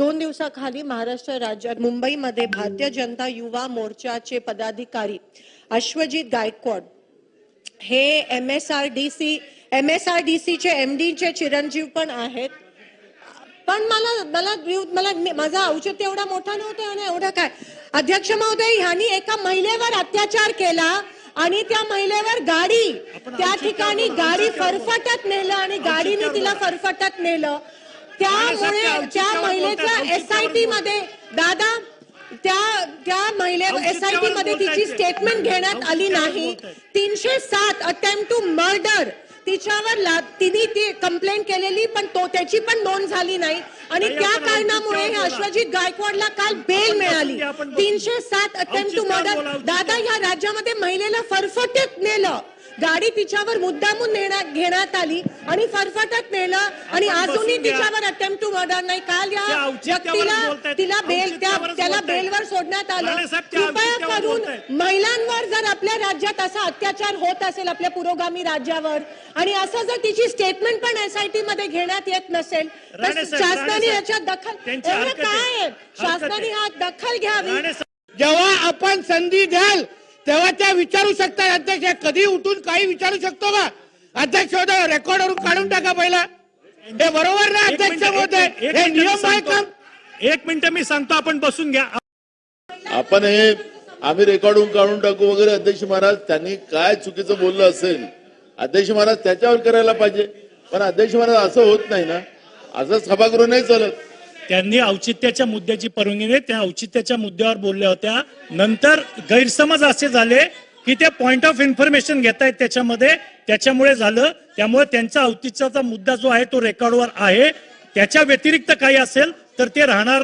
दोन दिवसाखाली महाराष्ट्र राज्यात मुंबईमध्ये भारतीय जनता युवा मोर्चाचे पदाधिकारी अश्वजित गायकवाड हे M S R D C M S R D सीचे एम चे चिरंजीव पण आहेत. पण मला मला मला माझा औचित्य एवढा मोठा नव्हता आणि एवढं काय? अध्यक्ष महोदय ह्यांनी एका महिलेवर अत्याचार केला आणि त्या महिलेवर गाडी त्या ठिकाणी गाडी फरफटत नेलं आणि गाडीने तिला फरफटत नेलं. त्यामुळे त्या महिलेचा एस आय टी मध्ये दादा त्या त्या महिले एस आय टी मध्ये तिची स्टेटमेंट घेण्यात आली नाही. तीनशे सात अटेम्प्ट टू मर्डर तिच्यावर तिने ती कंप्लेंट केलेली पण तो त्याची पण नोंद झाली नाही. आणि त्या कारणामुळे हे. अश्वजित गायकवाडला काल बेल मिळाली. तीनशे सात अटेम्प्ट टू मर्डर. दादा या राज्यामध्ये महिलेला फरफटत नेलं. गाडी तिच्यावर मुद्दामून नेण्यात घेण्यात आली आणि फरफटत नेलं आणि अजूनही. तिच्यावर अटेम्प्ट टू मर्डर नाही काल या व्यक्तीला. तिला बेल त्याला. बेलवर सोडण्यात आलं कृपया करून. महिलांवर जर आपल्या राज्यात असा अत्याचार होत असेल आपल्या पुरोगामी राज्यावर आणि असं जर तिची स्टेटमेंट पण एसआयटी मध्ये घेण्यात येत नसेल तर शासनाने याच्यात दखल. काय. शासनाने हा दखल घ्यावी जेव्हा आपण संधी द्याल तेव्हा त्या विचारू शकतात अध्यक्ष. हे कधी उठून काही विचारू शकतो का? अध्यक्ष महोदय रेकॉर्डवरून काढून टाका पहिला. हे बरोबर ना एक अध्यक्ष महोदय हे मिनिट मी नियम आहे सांगतो. का एक मिनिट मी सांगतो आपण बसून घ्या. आपण हे आम्ही रेकॉर्डून काढून टाकू वगैरे अध्यक्ष महाराज त्यांनी काय चुकीचं बोललं असेल अध्यक्ष महाराज त्याच्यावर करायला पाहिजे. पण अध्यक्ष महाराज असं होत नाही ना. असं सभागृह नाही चालत. त्यांनी औचित्याच्या मुद्द्याची परवानगी नाही त्या औचित्याच्या मुद्द्यावर बोलल्या होत्या. नंतर गैरसमज असे झाले की ते पॉइंट ऑफ इन्फॉर्मेशन घेतायत त्याच्यामध्ये. त्याच्यामुळे झालं. त्यामुळे त्यांचा औचित्याचा मुद्दा जो आहे तो रेकॉर्डवर आहे. त्याच्या व्यतिरिक्त काही असेल तर ते राहणार